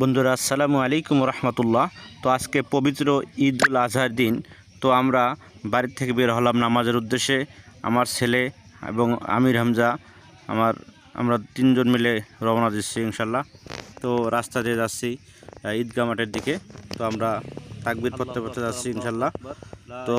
বন্ধুরা আসসালামু আলাইকুম রহমতুল্লাহ তো আজকে পবিত্র ঈদ উল আজহার দিন। তো আমরা বাড়ির থেকে বের হলাম নামাজের উদ্দেশ্যে। আমার ছেলে এবং আমির হামজা আমার আমরা তিনজন মিলে রওনা দিচ্ছি ইনশাল্লাহ তো রাস্তা দিয়ে যাচ্ছি আহ, ঈদগাহ মাঠের দিকে। তো আমরা তাকবির পড়তে পড়তে যাচ্ছি ইনশাল্লাহ তো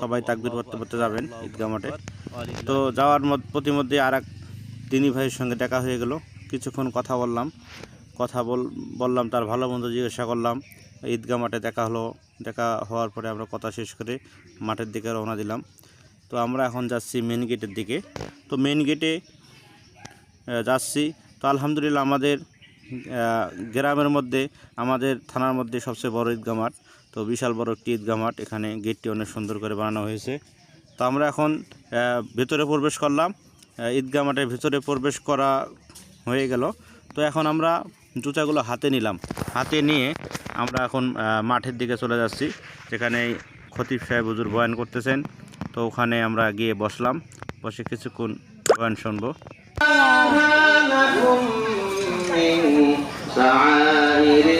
সবাই তাকবির পড়তে পড়তে যাবেন ঈদগাহ মাঠে। তো যাওয়ার মধ্যে প্রতিমধ্যে আর এক দিনী ভাইয়ের সঙ্গে দেখা হয়ে গেল। কিছুক্ষণ কথা বললাম। কথা বল, বললাম, তার ভালো মন্দ জিজ্ঞাসা করলাম। ঈদগাহ মাঠে দেখা হলো, দেখা হওয়ার পরে আমরা কথা শেষ করে মাঠের দিকে রওনা দিলাম। তো আমরা এখন যাচ্ছি মেন গেটের দিকে। তো মেন গেটে যাচ্ছি। তো আলহামদুলিল্লাহ আমাদের গ্রামের মধ্যে, আমাদের থানার মধ্যে সবচেয়ে বড় ঈদগাহ মাঠ। তো বিশাল বড় একটি ঈদগাহ মাঠ। এখানে গেটটি অনেক সুন্দর করে বানানো হয়েছে। তো আমরা এখন ভেতরে প্রবেশ করলাম। ঈদগাহ মাঠের ভেতরে প্রবেশ করা হয়ে গেল। তো এখন আমরা জুতাগুলো হাতে নিলাম। হাতে নিয়ে আমরা এখন মাঠের দিকে চলে যাচ্ছি, যেখানে খতিব সাহেব হুজুর বয়ান করতেছেন। তো ওখানে আমরা গিয়ে বসলাম, বসে কিছুক্ষণ বয়ান শুনব। সাআইরে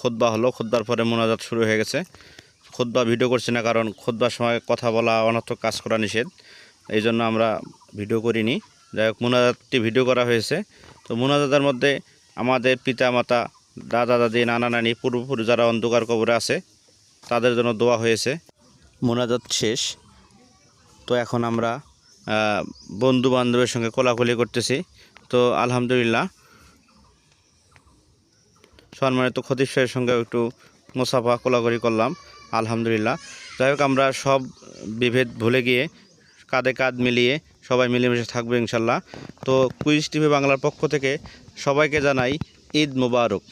খুদ্া হলো খুদ্বার পরে মোনাজাত শুরু হয়ে গেছে। খুদ্া ভিডিও করছি না, কারণ খুদ্বার সময় কথা বলা অনর্থক কাজ করা নিষেধ। এই জন্য আমরা ভিডিও করিনি। যাই হোক, মোনাজাতটি ভিডিও করা হয়েছে। তো মোনাজাতের মধ্যে আমাদের পিতা মাতা দাদা দাদি নানা নানি পূর্বপুরুষ যারা অন্ধকার কবরে আছে, তাদের জন্য দোয়া হয়েছে। মোনাজাত শেষ। তো এখন আমরা বন্ধু বান্ধবের সঙ্গে কোলাকুলি করতেছি। তো আলহামদুলিল্লাহ সম্মানিত খতিব সাহেবের সঙ্গে একটু মোসাফা কোলাগরি করলাম, আলহামদুলিল্লাহ। যাই হোক, আমরা সব বিভেদ ভুলে গিয়ে কাঁধে কাঁধ মিলিয়ে সবাই মিলেমিশে থাকব ইনশাল্লাহ। তো কুইজ টিভি বাংলার পক্ষ থেকে সবাইকে জানাই ঈদ মোবারক।